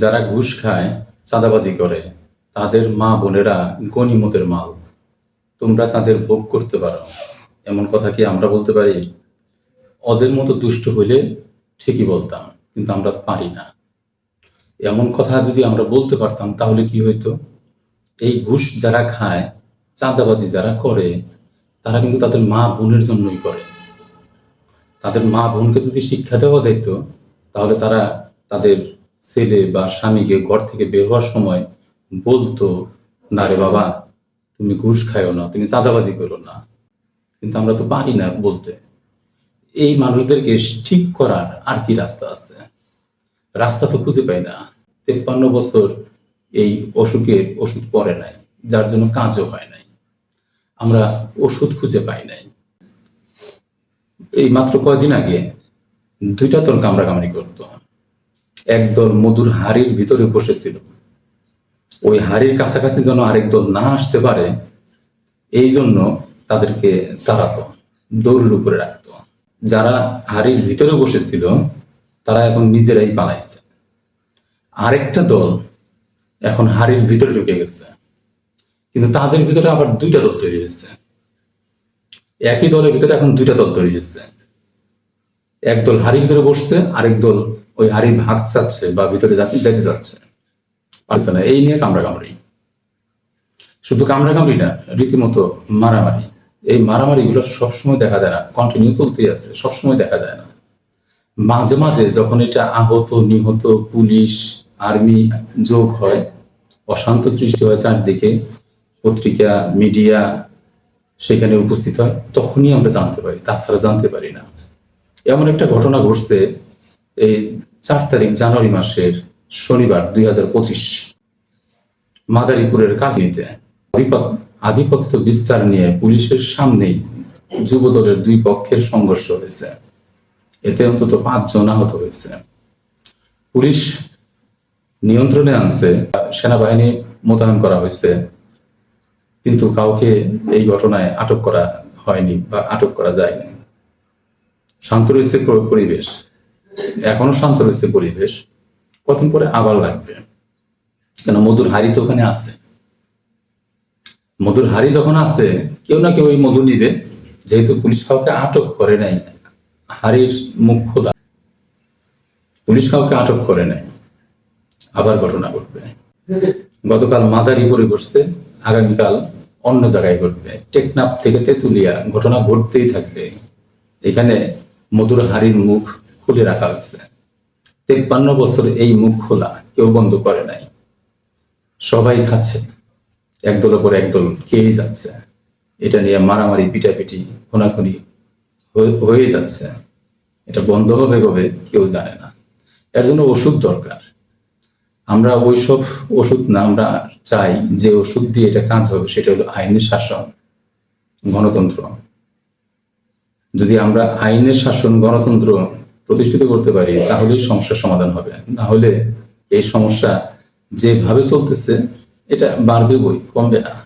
যারা ঘুষ খায়, চাঁদাবাজি করে, তাদের মা বোনেরা গনিমতের মাল। তোমরা তাদের ভোগ করতে পারো। এমন কথা কি আমরা বলতে পারি? ওদের মতো দুষ্ট হইলে ঠিকই বলতাম, কিন্তু আমরা পারি না। এমন কথা যদি আমরা বলতে পারতাম, তাহলে কি হইতো? এই ঘুষ যারা খায়, চাঁদাবাজি যারা করে, তারা কিন্তু তাদের মা বোনের জন্যই করে। তাদের মা বোনকে যদি শিক্ষা দেওয়া যাইতো, তাহলে তারা তাদের ছেলে বা স্বামীকে ঘর থেকে বের হওয়ার সময় বলতো, না রে বাবা, তুমি ঘুষ খাইও না, তুমি চাঁদাবাজি করো না। কিন্তু আমরা তো পারি না বলতে। এই মানুষদেরকে ঠিক করার আর কি রাস্তা আছে? রাস্তা তো খুঁজে পাই না। তেপ্পান্ন বছর এই অসুখের ওষুধ পরে নাই, যার জন্য কাজও হয় নাই। আমরা ওষুধ খুঁজে পাই নাই। এই মাত্র কয়দিন আগে দুইটা দল কামড়াকামড়ি করতো। একদল মধুর হাড়ির ভিতরে বসেছিল। ওই হাড়ির কাছাকাছি যেন আরেক দল না আসতে পারে, এই জন্য তাদেরকে তাড়াতো, দৌড়ের উপরে রাখতো। যারা হাড়ির ভিতরে বসেছিল, তারা এখন নিজেরাই পালাইছে। আরেকটা দল এখন হাড়ির ভিতরে ঢুকে গেছে। কিন্তু তাদের ভিতরে আবার দুইটা দল তৈরি হয়েছে। একই দলের ভিতরে এখন দুইটা দল তৈরি হয়েছে। এক দল হাড়ির ভিতরে বসছে, আরেক দল ওই হাড়ির ভাগ চাচ্ছে বা ভিতরে যাতে যেতে যাচ্ছে পারছে না। এই নিয়ে কামড়া কামড়ি শুধু কামড়া কামড়ি না, রীতিমতো মারামারি। এই মারামারি গুলো সবসময় দেখা যায় না। কন্টিনিউ চলতেই আছে, সবসময় দেখা যায় না। মাঝে মাঝে যখন এটা আহত, নিহত পুলিশ, আর্মি যোগ হয়, অশান্ত সৃষ্টি হয় চারদিকে, পত্রিকা, মিডিয়া সেখানে উপস্থিত হয়, তখনই আমরা জানতে পারি। তাছাড়া জানতে পারি না। এমন একটা ঘটনা ঘটছে এই চার তারিখ জানুয়ারি মাসের শনিবার দুই হাজার পঁচিশ মাদারীপুরের কাহিনীতে আধিপত্য বিস্তার নিয়ে পুলিশের সামনেই যুবদলের দুই পক্ষের সংঘর্ষ হয়েছে। এতে অন্তত পাঁচজন আহত হয়েছে। পুলিশ নিয়ন্ত্রণে আনছে, সেনাবাহিনী মোতায়েন করা হয়েছে, কিন্তু কাউকে এই ঘটনায় আটক করা হয়নি বা আটক করা যায়নি। শান্ত রয়েছে পরিবেশ। এখনও শান্ত রয়েছে পরিবেশ। কতদিন পরে আবার লাগবে। কেন মধুর হাড়ি তো ওখানে আছে। মধুর হাড়ি যখন আছে, কেউ না কেউ ওই মধু নিবে। যেহেতু পুলিশ কাউকে আটক করে নাই, হাড়ির মুখ খোলা। পুলিশ কাউকে আটক করে নাই। আবার ঘটনা ঘটবে। গতকাল মাদারীপুরে ঘটছে আগামীকাল অন্য জায়গায় ঘটবে। টেকনাফ থেকে তেতুলিয়া, ঘটনা ঘটতেই থাকবে। এখানে মধুর হাড়ির মুখ খুলে রাখা হয়েছে। তেপ্পান্ন বছর এই মুখ খোলা, কেউ বন্ধ করে নাই। সবাই খাচ্ছে, একদল পর একদল খেয়েই যাচ্ছে। এটা নিয়ে মারামারি, পিটাপিটি, খোনাখুনি হয়ে যাচ্ছে। এটা বন্ধ হবে কবে, কেউ জানে না। এর জন্য ওষুধ দরকার। আমরা ওইসব ওষুধ না, আমরা চাই যে ওষুধ দিয়ে এটা কাজ হবে, সেটা হলো আইনের শাসন, গণতন্ত্র। যদি আমরা আইনের শাসন, গণতন্ত্র প্রতিষ্ঠিত করতে পারি, তাহলেই সমস্যার সমাধান হবে। না হলে এই সমস্যা যেভাবে চলতেছে, এটা বাড়বে বই কমবে না।